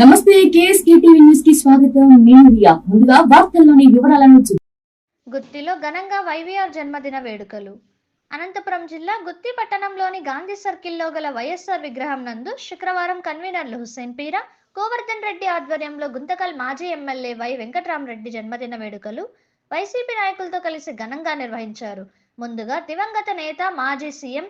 నమస్తే KSK TV న్యూస్కి స్వాగతం. నేను రియా. ముందుగా వార్తల్లోని వివరాలను గుత్తిలో ఘనంగా వైవీఆర్ జన్మదిన వేడుకలు. అనంతపురం జిల్లా గుత్తి పట్టణంలోని గాంధీ సర్కిల్లో గల వైఎస్ఆర్ విగ్రహం నందు శుక్రవారం కన్వీనర్లు హుస్సేన్ పీరా గోవర్ధన్ రెడ్డి ఆధ్వర్యంలో గుంతకల్ మాజీ ఎమ్మెల్యే వై వెంకట్రామరెడ్డి జన్మదిన వేడుకలు వైసీపీ నాయకులతో కలిసి ఘనంగా నిర్వహించారు. ముందుగా దివంగత నేత మాజీ CM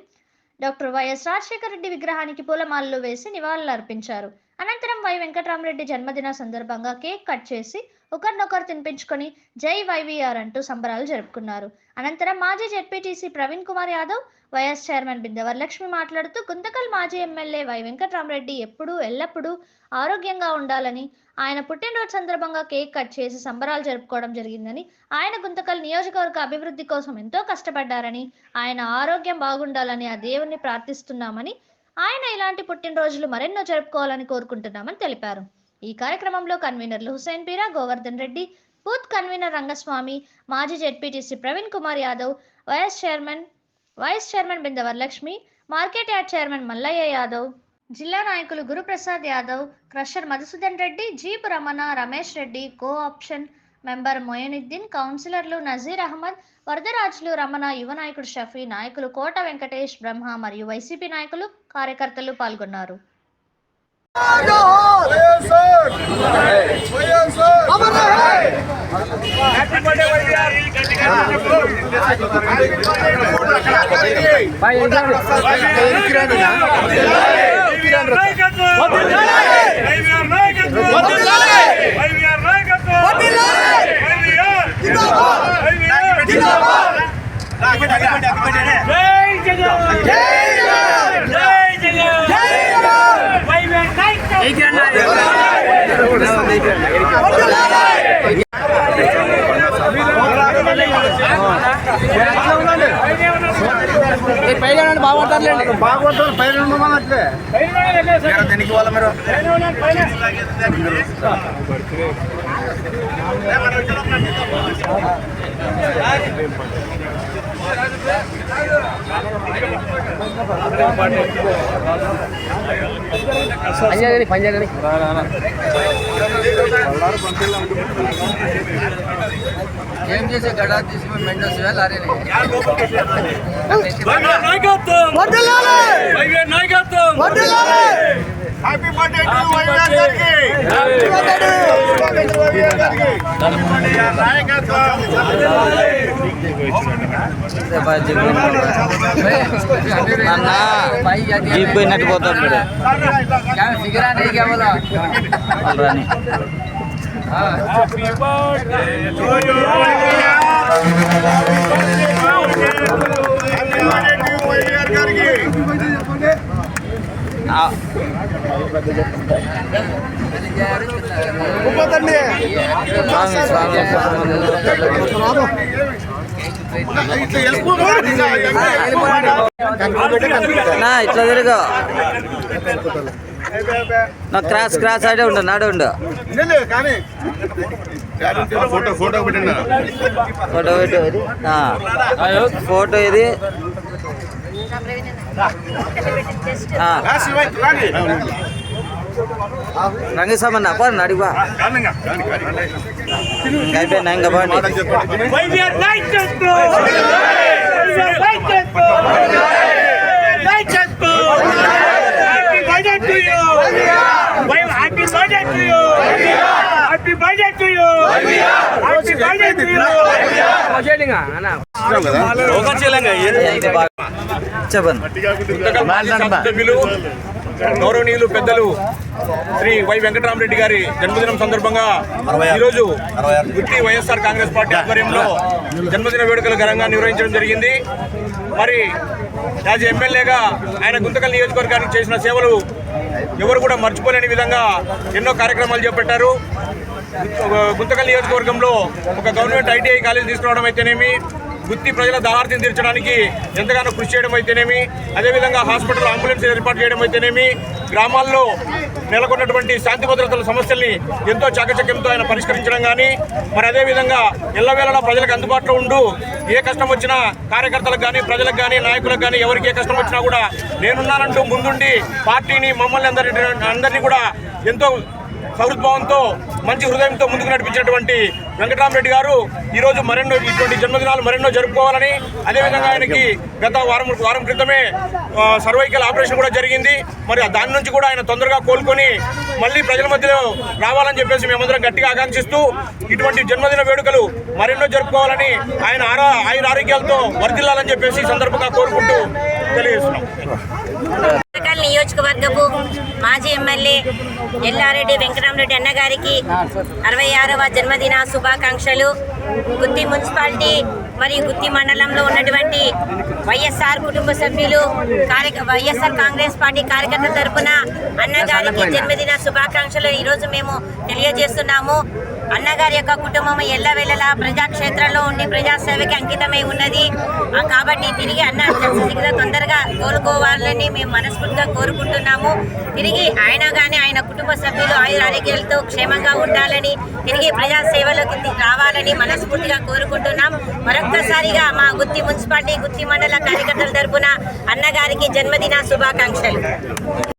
doctor YS Rajasekhara Reddy విగ్రహానికి పూలమాలలు వేసి నివాళులర్పించారు. అనంతరం వై వెంకటరామరెడ్డి జన్మదిన సందర్భంగా కేక్ కట్ చేసి ఒకరినొకరు తినిపించుకొని జై వైవీఆర్ అంటూ సంబరాలు జరుపుకున్నారు. అనంతరం మాజీ ZPTC Praveen Kumar Yadav vice chairman బిందెవర్ Lakshmi మాట్లాడుతూ గుంతకల్ మాజీ ఎమ్మెల్యే వై వెంకటరామరెడ్డి ఎప్పుడూ ఎల్లప్పుడూ ఆరోగ్యంగా ఉండాలని ఆయన పుట్టినరోజు సందర్భంగా కేక్ కట్ చేసి సంబరాలు జరుపుకోవడం జరిగిందని ఆయన గుంతకల్ నియోజకవర్గ అభివృద్ధి కోసం ఎంతో కష్టపడ్డారని ఆయన ఆరోగ్యం బాగుండాలని ఆ దేవుణ్ణి ప్రార్థిస్తున్నామని ఆయన ఇలాంటి పుట్టినరోజులు మరెన్నో జరుపుకోవాలని కోరుకుంటున్నామని తెలిపారు. ఈ కార్యక్రమంలో కన్వీనర్లు హుసేన్ పీరా గోవర్ధన్ రెడ్డి బూత్ కన్వీనర్ రంగస్వామి మాజీ ZPTC Praveen Kumar Yadav vice chairman vice chairman Binda Varalakshmi market yard chairman Mallaiah Yadav జిల్లా నాయకులు Guruprasad Yadav crusher Madhusudan Reddy jeep Ramana Ramesh Reddy co option member Moinuddin కౌన్సిలర్లు నజీర్ అహ్మద్ వరదరాజులు రమణ యువ నాయకుడు షఫీ నాయకులు కోట వెంకటేష్ బ్రహ్మ మరియు వైసీపీ నాయకులు కార్యకర్తలు పాల్గొన్నారు. అమర్ రహే భాగవతం పైన ఉండమన్నట్లే దీనికి వాళ్ళ మీరు? ఏం చేసే గడా తీసుకుని మెంటల్స్ lorry happy birthday to YSR గారికి హ్యాపీ బర్త్డే టు వైఎస్ఆర్ గారికి నాయకత్వం పోయినట్టు పోతాడు సిగరాని కేవలం హ్యాపీ బర్త్డే ఇట్లా తిరుగు. నా క్రాస్ క్రాస్ ఆడే ఉండు నాడు ఉండు. Photo photo. ఫోటో ఇది. ఆ. రంగేశామన్న పోను అడిగా అయిపోయింది ఇంకా Happy గౌరవనీయులు పెద్దలు శ్రీ వై వెంకటరామరెడ్డి గారి జన్మదినం సందర్భంగా ఈరోజు గుత్తి వైఎస్ఆర్ కాంగ్రెస్ పార్టీ ఆధ్వర్యంలో జన్మదిన వేడుకలు ఘనంగా నిర్వహించడం జరిగింది. మరి యాజ్ ఎమ్మెల్యేగా ఆయన గుంతకల్ నియోజకవర్గానికి చేసిన సేవలు ఎవరు కూడా మర్చిపోలేని విధంగా ఎన్నో కార్యక్రమాలు చేపట్టారు. గుంతకల్ నియోజకవర్గంలో ఒక గవర్నమెంట్ ఐటీఐ కాలేజ్ తీసుకురావడం అయితేనేమి గుత్తి ప్రజల దాహార్థం తీర్చడానికి ఎంతగానో కృషి చేయడం అయితేనేమి అదేవిధంగా హాస్పిటల్ అంబులెన్స్ ఏర్పాటు చేయడం అయితేనేమి గ్రామాల్లో నెలకొన్నటువంటి శాంతి భద్రతల సమస్యల్ని ఎంతో చాకచక్యంతో ఆయన పరిష్కరించడం కానీ మరి అదేవిధంగా ఎల్లవేళలా ప్రజలకు అందుబాటులో ఉంటూ ఏ కష్టం వచ్చినా కార్యకర్తలకు కానీ ప్రజలకు కానీ నాయకులకు కానీ ఎవరికి ఏ కష్టం వచ్చినా కూడా నేనున్నానంటూ ముందుండి పార్టీని మమ్మల్ని అందరి అందరినీ కూడా ఎంతో సౌహృద్భావంతో మంచి హృదయంతో ముందుకు నడిపించినటువంటి వెంకటరామరెడ్డి గారు ఈరోజు మరెన్నో ఇటువంటి జన్మదినాలు మరెన్నో జరుపుకోవాలని అదేవిధంగా ఆయనకి గత వారం వారం క్రితమే సర్వైకల్ ఆపరేషన్ కూడా జరిగింది. మరి దాని నుంచి కూడా ఆయన తొందరగా కోలుకొని మళ్ళీ ప్రజల మధ్యలో రావాలని చెప్పేసి మేమందరం గట్టిగా ఆకాంక్షిస్తూ ఇటువంటి జన్మదిన వేడుకలు మరెన్నో జరుపుకోవాలని ఆయన ఆరా ఆయుర ఆరోగ్యాలతో వర్ధిల్లాలని చెప్పేసి సందర్భంగా కోరుకుంటూ తెలియజేస్తున్నాం. నియోజకవర్గపు మాజీ ఎమ్మెల్యే ఎల్లారెడ్డి వెంకటరామరెడ్డి అన్నగారికి అరవై ఆరవ జన్మదిన శుభాకాంక్షలు. గుత్తి మున్సిపాలిటీ మరియు గుత్తి మండలంలో ఉన్నటువంటి వైఎస్ఆర్ కుటుంబ సభ్యులు కార్య వైఎస్ఆర్ కాంగ్రెస్ పార్టీ కార్యకర్తల తరపున అన్నగారికి జన్మదిన శుభాకాంక్షలు. ఈరోజు మేము తెలియజేస్తున్నాము. అన్నగారి యొక్క కుటుంబం ఎల్లవెల్లలా ప్రజాక్షేత్రంలో ఉండి ప్రజాసేవకి అంకితమై ఉన్నది. కాబట్టి తిరిగి అన్న శస్త్రచికిత్స తొందరగా కోలుకోవాలని మేము మనస్ఫూర్తిగా కోరుకుంటున్నాము. తిరిగి ఆయన కానీ ఆయన కుటుంబ సభ్యులు ఆయుర ఆరోగ్యాలతో క్షేమంగా ఉండాలని తిరిగి ప్రజాసేవలోకి రావాలని మనస్ఫూర్తిగా కోరుకుంటున్నాం. మరొక్కసారిగా మా గుత్తి మున్సిపాలిటీ గుత్తి మండల కార్యకర్తల తరపున అన్నగారికి జన్మదిన శుభాకాంక్షలు.